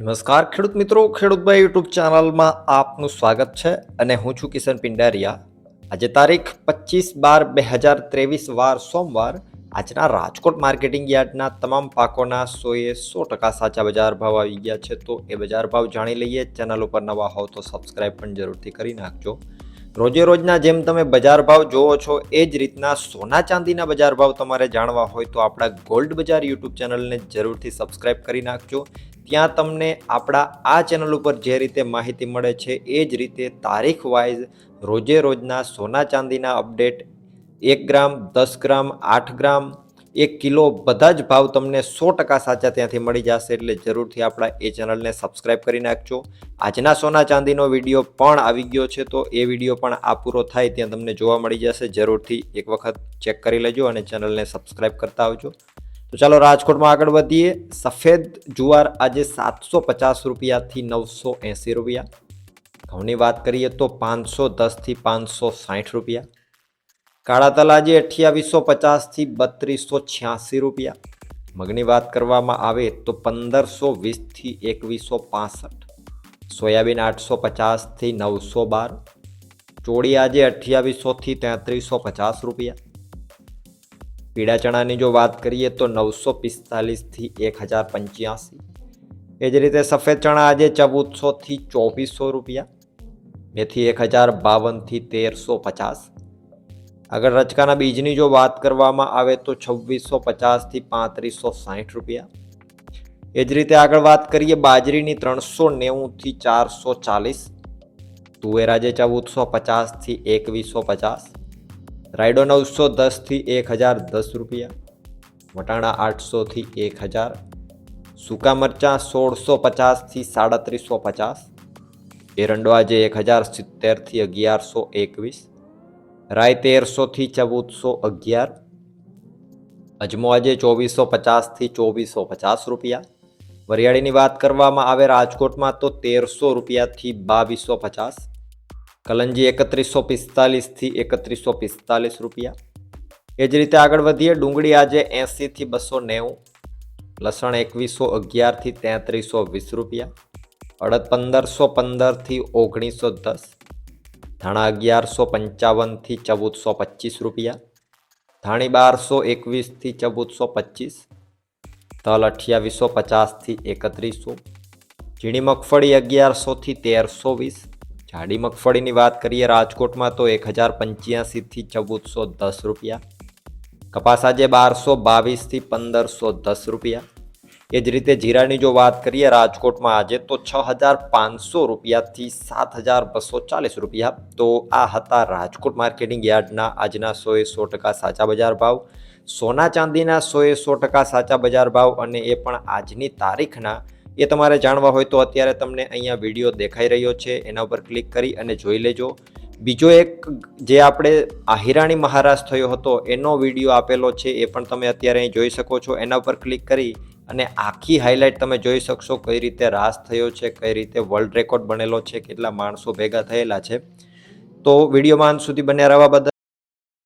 નમસ્કાર, ખેડૂત મિત્રો. ખેડૂતભાઈ યુટ્યુબ ચેનલમાં આપનું સ્વાગત છે અને હું છું કિશન પિંડારિયા. આજે તારીખ પચીસ બાર બે હજાર ત્રેવીસ વાર સોમવાર આજના રાજકોટ માર્કેટિંગ યાર્ડના તમામ પાકોના સોએ સો ટકા સાચા બજાર ભાવ આવી ગયા છે. તો એ બજાર ભાવ જાણી લઈએ. ચેનલ ઉપર નવા હોવ તો સબસ્ક્રાઇબ પણ જરૂરથી કરી નાખજો. રોજે રોજના જેમ તમે બજાર ભાવ જોવો છો, એ જ રીતના સોના ચાંદીના બજાર ભાવ તમારે જાણવા હોય તો આપણા ગોલ્ડ બજાર યુટ્યુબ ચેનલને જરૂરથી સબસ્ક્રાઇબ કરી નાખજો. ત્યાં તમને આપણા આ ચેનલ ઉપર જે રીતે માહિતી મળે છે, એ જ રીતે તારીખ વાઇઝ રોજે રોજના સોના ચાંદીના અપડેટ, એક ગ્રામ, દસ ગ્રામ, આઠ ગ્રામ, એક કિલો, બધા જ ભાવ તમને સો ટકા સાચા ત્યાંથી મળી જશે. એટલે જરૂરથી આપણા એ ચેનલને સબસ્ક્રાઇબ કરી નાખજો. આજના સોના ચાંદીનો વીડિયો પણ આવી ગયો છે, તો એ વીડિયો પણ આ પૂરો થાય ત્યાં તમને જોવા મળી જશે. જરૂરથી એક વખત ચેક કરી લેજો અને ચેનલને સબસ્ક્રાઇબ કરતા આવજો. તો ચાલો રાજકોટમાં આગળ વધીએ. સફેદ જુવાર આજે સાતસો પચાસ રૂપિયાથી નવસો એંસી રૂપિયા. ઘઉંની વાત કરીએ તો પાંચસો દસથી પાંચસો સાઠ રૂપિયા. કાળા તલ આજે અઠ્યાવીસો પચાસથી બત્રીસો છ્યાસી રૂપિયા. મગની વાત કરવામાં આવે તો પંદરસો વીસથી એકવીસો પાસઠ. સોયાબીન આઠસો પચાસથી નવસો બાર. ચોળી આજે અઠ્યાવીસોથી તેત્રીસો પચાસ રૂપિયા. પીળા ચણાની જો વાત કરીએ તો નવસો પિસ્તાલીસથી એક હજાર પંચ્યાસી. એ જ રીતે સફેદ ચણા આજે ચૌદસોથી ચોવીસો રૂપિયા મેથી એક હજાર બાવનથી તેરસો પચાસ. આગળ રચકાના બીજની જો વાત કરવામાં આવે તો છવ્વીસો પચાસથી પાંત્રીસો સાઠ રૂપિયા. એ જ રીતે આગળ વાત કરીએ બાજરીની ત્રણસો નેવુંથી ચારસો ચાલીસ. તુવેર આજે ચૌદસો પચાસથી એકવીસો પચાસ. રાયડો નવસો દસથી એક હજાર દસ રૂપિયા, વટાણા આઠસોથી એક હજાર, સૂકા મરચાં સોળસો પચાસથી સાડત્રીસો પચાસ એરંડો આજે એક હજાર સિત્તેરથી અગિયારસો એકવીસ રાય તેરસોથી ચૌદસો અગિયાર અજમો આજે ચોવીસો પચાસથી ચોવીસો પચાસ રૂપિયા, વરિયાળીની વાત કરવામાં આવે રાજકોટમાં તો તેરસો રૂપિયાથી બાવીસો પચાસ કલંજી એકત્રીસો પિસ્તાલીસથી એકત્રીસો પિસ્તાલીસ રૂપિયા. એ જ રીતે આગળ વધીએ, ડુંગળી આજે એંસીથી બસો નેવું, લસણ એકવીસો અગિયારથી તેત્રીસો વીસ રૂપિયા, અડદ પંદરસો પંદરથી ઓગણીસો દસ, ધાણા અગિયારસો પંચાવનથી ચૌદસો પચીસ રૂપિયા, ધાણી બારસો એકવીસથી ચૌદસો પચીસ, તલ અઠ્યાવીસો પચાસથી એકત્રીસો, ઝીણી મગફળી અગિયારસોથી તેરસો વીસ જાડી મગફળીની વાત કરીએ, રાજકોટમાં તો એક હજાર પંચ્યાસીથી ચૌદસો દસ રૂપિયા. કપાસ આજે બારસો બાવીસથી પંદરસો દસ રૂપિયા. એ જ રીતે જીરાની જો વાત કરીએ, રાજકોટમાં આજે તો છ હજાર પાંચસો રૂપિયાથી સાત હજાર બસો ચાલીસ રૂપિયા. તો આ હતા રાજકોટ માર્કેટિંગ યાર્ડના આજના સોએ સો ટકા સાચા બજાર ભાવ. સોના ચાંદીના સોએ સો ટકા સાચા બજાર ભાવ અને એ પણ આજની તારીખના એ તમારે જાણવા હોય તો અત્યારે તમને અહીંયા વીડિયો દેખાઈ રહ્યો છે. એના ઉપર ક્લિક કરી અને જોઈ લેજો. બીજો એક જે આપણે આહિરાણી મહારાજ થયો હતો, એનો વીડિયો આપેલો છે, એ પણ તમે અત્યારે અહીં જોઈ શકો છો. એના ઉપર ક્લિક કરી અને આખી હાઇલાઇટ તમે જોઈ શકશો કઈ રીતે રાસ થયો છે, કઈ રીતે વર્લ્ડ રેકોર્ડ બનેલો છે, કેટલા માણસો ભેગા થયેલા છે. તો વિડીયોમાં અંત સુધી બન્યા રહેવા બદલ